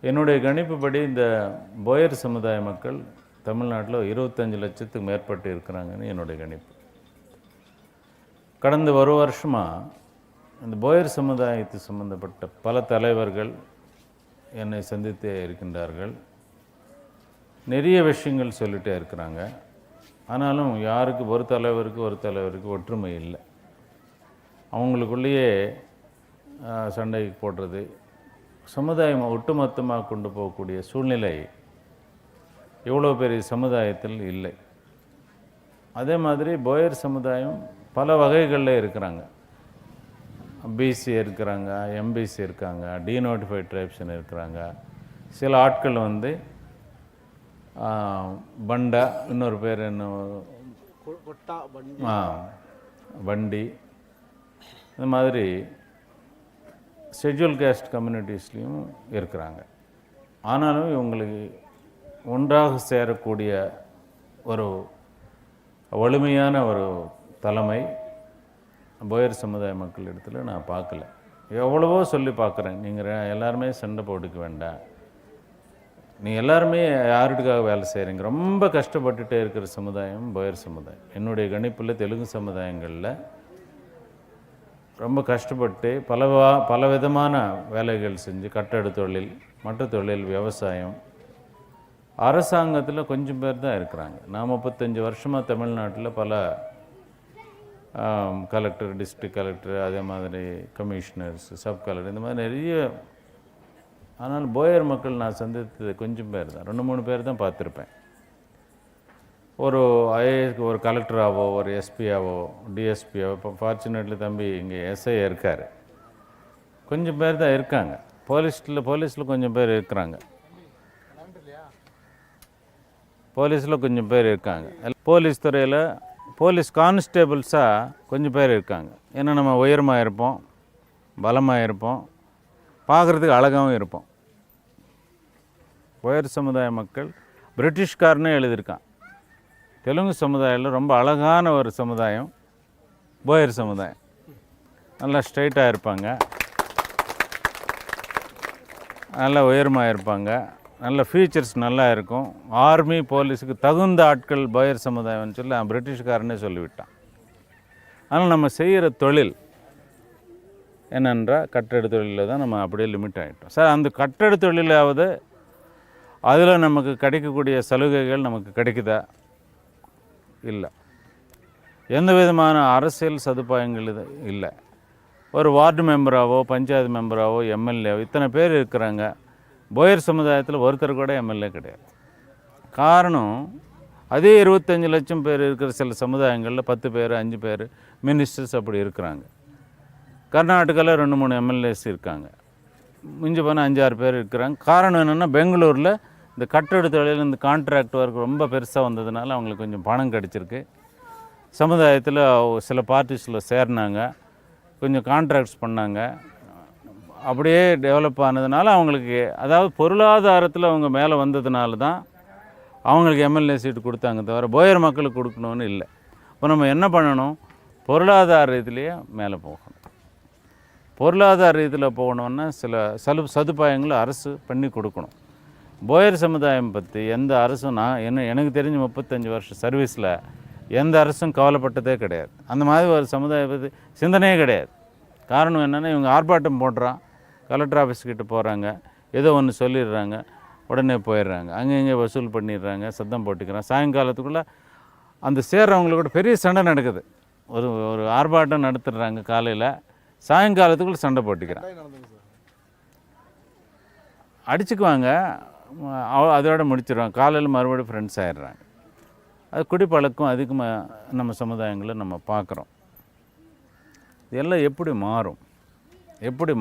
என்னுடைய கணிப்புப்படி இந்த போயர் சமுதாய மக்கள் தமிழ்நாட்டில் இருபத்தஞ்சு லட்சத்துக்கு மேற்பட்டு இருக்கிறாங்கன்னு என்னுடைய கணிப்பு. கடந்த ஒரு வருஷமாக இந்த போயர் சமுதாயத்து சம்பந்தப்பட்ட பல தலைவர்கள் என்னை சந்தித்தே இருக்கின்றார்கள். நிறைய விஷயங்கள் சொல்லிட்டே இருக்கிறாங்க. ஆனாலும் யாருக்கு ஒரு தலைவருக்கு ஒரு தலைவருக்கு ஒற்றுமை இல்லை. அவங்களுக்குள்ளேயே சண்டைக்கு சண்டை போடுறது சமுதாயம் ஒட்டுமொத்தமாக கொண்டு போகக்கூடிய சூழ்நிலை இவ்வளோ பெரிய சமுதாயத்தில் இல்லை. அதே மாதிரி போயர் சமுதாயம் பல வகைகளில் இருக்கிறாங்க. பிசி இருக்கிறாங்க எம்பிசி இருக்காங்க டீநோட்டிஃபைட் ட்ரைப்ஸ்னு இருக்கிறாங்க. சில ஆட்கள் வந்து பண்டா இன்னொரு பேர் என்ன? ஆ வண்டி. இந்த மாதிரி ஷெட்யூல் கேஸ்ட் கம்யூனிட்டிஸ்லேயும் இருக்கிறாங்க. ஆனாலும் இவங்களுக்கு ஒன்றாக சேரக்கூடிய ஒரு வலிமையான ஒரு தலைமை போயர் சமுதாய மக்கள் இடத்துல நான் பார்க்கல. எவ்வளவோ சொல்லி பார்க்குறேன். நீங்கள் எல்லாருமே சண்டை போட்டுக்க வேண்டாம். நீ எல்லாருமே யாருக்காக வேலை செய்கிறீங்க ரொம்ப கஷ்டப்பட்டுட்டே இருக்கிற சமுதாயம் போயர் சமுதாயம். என்னுடைய கணிப்பில் தெலுங்கு சமுதாயங்களில் ரொம்ப கஷ்டப்பட்டு பல பல விதமான வேலைகள் செஞ்சு கட்டட தொழில் மற்ற தொழில் விவசாயம். அரசாங்கத்தில் கொஞ்சம் பேர் தான் இருக்கிறாங்க. நான் முப்பத்தஞ்சு வருஷமாக தமிழ்நாட்டில் பல கலெக்டர் டிஸ்ட்ரிக்ட் கலெக்டர் அதே மாதிரி கமிஷனர்ஸ் சப் கலெக்டர் இந்த மாதிரி நிறைய ஆனால் போயர் மக்கள் நான் சந்தித்தது கொஞ்சம் பேர் தான். ரெண்டு மூணு பேர் தான் பார்த்துருப்பேன். ஒரு ஐஏஎஸ்க்கு ஒரு கலெக்டராகவோ ஒரு எஸ்பியாவோ டிஎஸ்பியாவோ இப்போ ஃபார்ச்சுனேட்லி தம்பி இங்கே எஸ்ஐ இருக்கார். கொஞ்சம் பேர் தான் இருக்காங்க. போலீஸில் போலீஸில் கொஞ்சம் பேர் இருக்கிறாங்க. போலீஸில் கொஞ்சம் பேர் இருக்காங்க. போலீஸ் துறையில் போலீஸ் கான்ஸ்டேபிள்ஸாக கொஞ்சம் பேர் இருக்காங்க. ஏன்னா நம்ம உயரமாக இருப்போம் பலமாக இருப்போம் பார்க்குறதுக்கு அழகாகவும் இருப்போம். உயர் சமுதாய மக்கள் பிரிட்டிஷ்காரனே எழுதியிருக்கான். தெலுங்கு சமுதாயத்தில் ரொம்ப அழகான ஒரு சமுதாயம். போயர் சமுதாயம். நல்லா ஸ்ட்ரைட்டாக இருப்பாங்க. நல்லா உயரமாக இருப்பாங்க. நல்ல ஃபீச்சர்ஸ் நல்லா இருக்கும். ஆர்மி போலீஸுக்கு தகுந்த ஆட்கள் போயர் சமுதாயம்னு சொல்லி பிரிட்டிஷ்காரனே சொல்லிவிட்டான். ஆனால் நம்ம செய்கிற தொழில் என்னென்றால் கட்டட தொழிலில் தான் நம்ம அப்படியே லிமிட் ஆகிட்டோம் சார் அந்த கட்டட தொழிலாவது அதில் நமக்கு கிடைக்கக்கூடிய சலுகைகள் நமக்கு கிடைக்குதா? இல்லை. எந்த விதமான அரசியல் சதுப்பாயங்கள் இது இல்லை. ஒரு வார்டு மெம்பராகவோ பஞ்சாயத்து மெம்பராவோ எம்எல்ஏவோ இத்தனை பேர் இருக்கிறாங்க. போயர் சமுதாயத்தில் ஒருத்தர் கூட எம்எல்ஏ கிடையாது. காரணம் அதே இருபத்தஞ்சி லட்சம் பேர் இருக்கிற சில சமுதாயங்களில் பத்து பேர் அஞ்சு பேர் மினிஸ்டர்ஸ் அப்படி இருக்கிறாங்க. கர்நாடகாவில் ரெண்டு மூணு எம்எல்ஏஸ் இருக்காங்க. மிஞ்சி போனால் அஞ்சாறு பேர் இருக்கிறாங்க. காரணம் என்னென்னா பெங்களூரில் இந்த கட்டட தொழில் இந்த கான்ட்ராக்ட் ஒர்க் ரொம்ப பெருசாக வந்ததுனால அவங்களுக்கு கொஞ்சம் பணம் கிடச்சிருக்கு. சமுதாயத்தில் சில பார்ட்டிஸில் சேர்னாங்க. கொஞ்சம் கான்ட்ராக்ட்ஸ் பண்ணாங்க. அப்படியே டெவலப் ஆனதுனால அவங்களுக்கு அதாவது பொருளாதாரத்தில் அவங்க மேலே வந்ததுனால தான் அவங்களுக்கு எம்எல்ஏ சீட்டு கொடுத்தாங்க தவிர போயர் மக்களுக்கு கொடுக்கணும்னு இல்லை. இப்போ நம்ம என்ன பண்ணணும்? பொருளாதார இதுலேயே மேலே போகணும். பொருளாதார ரீதியில் போகணுன்னா சில சலு சதுப்பாயங்களை அரசு பண்ணி கொடுக்கணும். போயர் சமுதாயம் பற்றி எந்த அரசும் நான் என்ன எனக்கு தெரிஞ்ச முப்பத்தஞ்சு வருஷம் சர்வீஸில் எந்த அரசும் கவலைப்பட்டதே கிடையாது. அந்த மாதிரி ஒரு சமுதாய பற்றி சிந்தனையே கிடையாது. காரணம் என்னென்னா இவங்க ஆர்ப்பாட்டம் போடுறான் கலெக்டர் ஆஃபீஸ்கிட்ட போகிறாங்க ஏதோ ஒன்று சொல்லிடுறாங்க உடனே போயிடுறாங்க. அங்கே இங்கே வசூல் பண்ணிடுறாங்க சத்தம் போட்டுக்கிறான். சாயங்காலத்துக்குள்ளே அந்த சேர்றவங்களுக்கு கூட பெரிய சண்டை நடக்குது. ஒரு ஒரு ஆர்ப்பாட்டம் நடத்துடுறாங்க காலையில் சாயங்காலத்துக்குள்ளே சண்டை போட்டுக்கிறான். அடிச்சுக்குவாங்க. அதோட முடிச்சிடுவாங்க காலையில் மறுபடியும் ஃப்ரெண்ட்ஸ் ஆயிடுறாங்க. அது குடிப்பழக்கம் அதிகமாக நம்ம சமுதாயங்களில் நம்ம பார்க்குறோம் இதெல்லாம் எப்படி மாறும்? எப்படி